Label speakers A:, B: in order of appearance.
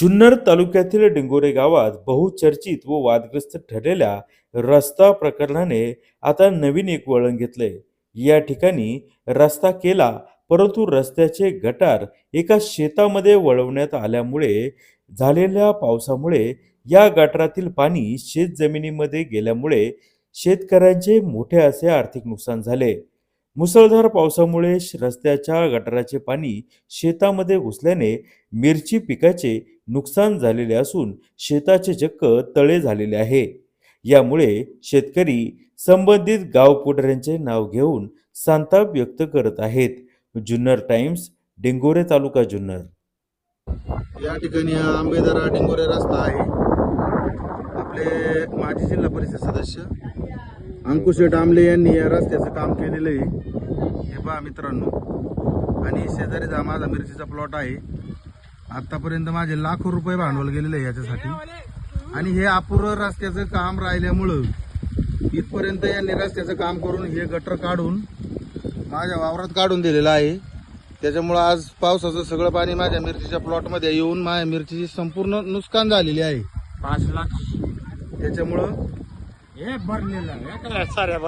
A: जुन्नर तालुक्यातील डिंगोरे गावात बहुचर्चित व वादग्रस्त ठरलेल्या रस्ता प्रकरणाने आता नवीन एक वळण घेतले. या ठिकाणी रस्ता केला परंतु रस्त्याचे गटार एका शेतामध्ये वळवण्यात आल्यामुळे झालेल्या पावसामुळे या गटारातील पाणी शेत जमिनीमध्ये गेल्यामुळे शेतकऱ्यांचे मोठे असे आर्थिक नुकसान झाले. मुसळधार पावसामुळे रस्त्याच्या गटाराचे पाणी शेतामध्ये घुसल्याने मिरची पिकाचे नुकसान झालेले असून शेताचे चक्क तळे झालेले आहे. यामुळे शेतकरी संबंधित गावपुढऱ्यांचे नाव घेऊन संताप व्यक्त करत आहेत. जुन्नर टाइम्स डिंगोरे तालुका जुन्नर.
B: या ठिकाणी आंबेदरा रस्ता आहे. आपले माजी जिल्हा परिषद सदस्य अंकुश आमले यांनी या रस्त्याचं काम केलेलं आहे. हे पहा मित्रांनो. आणि शेजारीच हा माझा मिरचीचा प्लॉट आहे. आतापर्यंत माझे लाखो रुपये भांडवल गेलेलं आहे याच्यासाठी. आणि हे अपुरं रस्त्याचं काम राहिल्यामुळं इथपर्यंत यांनी रस्त्याचं काम करून हे गटर काढून माझ्या वावरात काढून दिलेलं आहे. त्याच्यामुळं आज पावसाचं सगळं पाणी माझ्या मिरचीच्या प्लॉटमध्ये येऊन माझ्या मिरचीची संपूर्ण नुकसान झालेली आहे.
C: पाच लाख.
B: त्याच्यामुळं
C: हे भरलेलं आहे साऱ्या